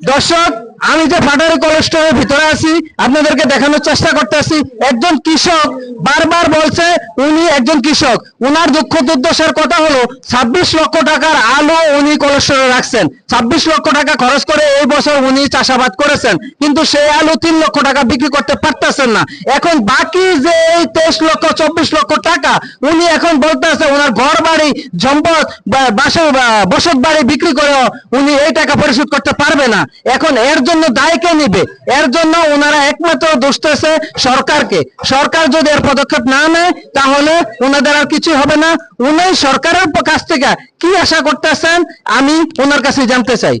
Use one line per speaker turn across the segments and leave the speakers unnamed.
দর্শক আমি যে ফাটারি কোলেস্ট্রলের ভিতরে আছি, আপনাদেরকে দেখানোর চেষ্টা করতেছি একজন কৃষক বারবার বলছে উনি একজন কৃষক। উনার দুঃখ দুর্দশার কথা হলো, ছাব্বিশ লক্ষ টাকার আলু উনি কোলেস্ট্রলে রাখছেন। ছাব্বিশ লক্ষ টাকা খরচ করে এই বছর উনি চাষাবাদ করেছেন, কিন্তু সেই আলু তিন লক্ষ টাকা বিক্রি করতে পারতেছেন না। এখন বাকি যে এই তেইশ লক্ষ, চব্বিশ লক্ষ টাকা উনি এখন বলতেছে ওনার ঘর বাড়ি সম্পদ, বা- বাসা বসত বাড়ি বিক্রি করেও উনি এই টাকা পরিশোধ করতে পারবে না। এখন এর জন্য দায় কে নিবে। এর জন্য ওনারা একমাত্র দোষতেছে সরকারকে। সরকার যদি এর পদক্ষেপ না নেয়, তাহলে ওনাদের আর কিছু হবে না। উনি সরকারের কাছ থেকে কি আশা করতেছেন, আমি ওনার কাছে জানতে চাই।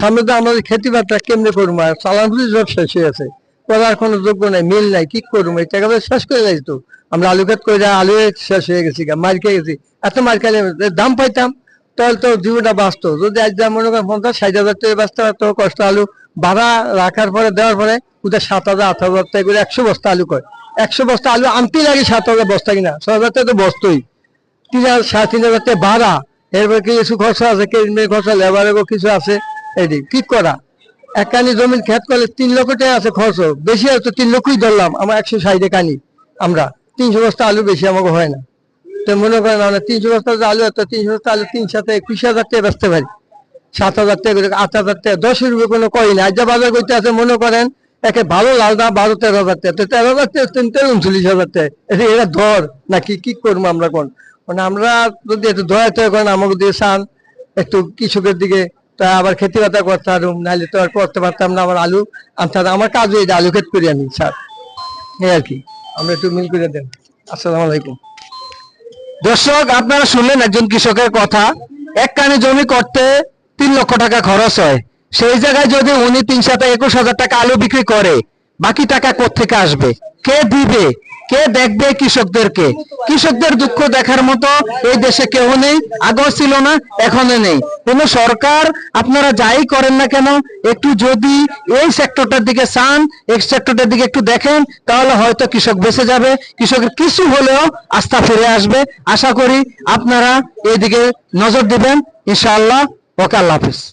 সামনে তো আমাদের খেতে বাদটা কেমনে করব? আর সব শেষ হয়ে আছে করার কোনো যোগ্য নাই, মিল নাই, কি করব? এই শেষ করে যাই তো। আমরা আলু খেত করে আলু শেষ হয়ে গেছি মার খেয়ে গেছি। এত মার খেলে দাম পাইতাম। তাহলে তো জীবনটা বাঁচতো। যদি আজ মনে করেন পঞ্চাশ, ষাট হাজার টাকা বাঁচতে এত কষ্ট আলু ভাড়া রাখার পরে, দেওয়ার পরে, ওদের সাত হাজার, আট হাজার টাকা করে একশো বস্তা আলু করে একশো বস্তা আলু আনতেই লাগে সাত হাজার বস্তা কিনা। ছয় হাজার টাকা তো বস্তই। তিন হাজার, সাড়ে তিন হাজার টাকা ভাড়া। এরপর কিছু খরচা আছে? কেরিমের খরচা, লেবারেরও কিছু আছে। এটি কি করা? এক কানি জমিন খেত করলে তিন লক্ষ টাকা আছে খরচ। বেশি আছে তো তিন লক্ষই ধরলাম। আমার একশো ষাটে কানি। আমরা তিনশো বস্তা আলু বেশি আমাকে হয় না। তো মনে করেন আমরা তিনশো বস্তা আলু এত তিনশো বস্তা আলু তিন সাথে একুশ হাজার টাকা বেচতে পারি। সাত হাজার টাকা আট হাজার টাকা, দশ রুপে কোনো কই না আজ বাজার করতে আছে, মনে করেন একে ভালো লাল দাম, বারো তেরো হাজার টাকা। তো তেরো হাজার টাকা, তিন, তেরো, উনচল্লিশ হাজার টাকা। এটা ধর, নাকি কি করব আমরা কোন? মানে আমরা যদি একটু দয়া তয়া করেন, আমাকে দিয়ে চান, একটু কৃষকের দিকে, তা আবার খেতে বাতা করতে পারুম নাহলে তো আর করতে পারতাম না আমার আলু আনতে হতো। আমার কাজও এই যে আলু ক্ষেত করি আমি, স্যার। এই আর কি, আমরা একটু মিল করে দেন। আসসালামু আলাইকুম।
দর্শক, আপনারা শুনলেন একজন কৃষকের কথা। এক কানে জমি করতে তিন লক্ষ টাকা খরচ হয়। সেই জায়গায় যদি উনি তিন সাথে একুশ হাজার টাকা আলু বিক্রি করে, বাকি টাকা কোথেকে আসবে? কে দিবে? কে দেখবে কৃষকদেরকে? কৃষকদের দুঃখ দেখার মতো এই দেশে কেউ নেই, আগেও ছিল না, এখনও নেই। কোন সরকার আপনারা যাই করেন না কেন, একটু যদি এই সেক্টরটার দিকে চান, এই সেক্টরটার দিকে একটু দেখেন, তাহলে হয়তো কৃষক বেঁচে যাবে। কৃষকের কিছু হলেও আস্থা ফিরে আসবে। আশা করি আপনারা এইদিকে নজর দিবেন। ইনশাআল্লাহ, ওকে আল্লাহ হাফিজ।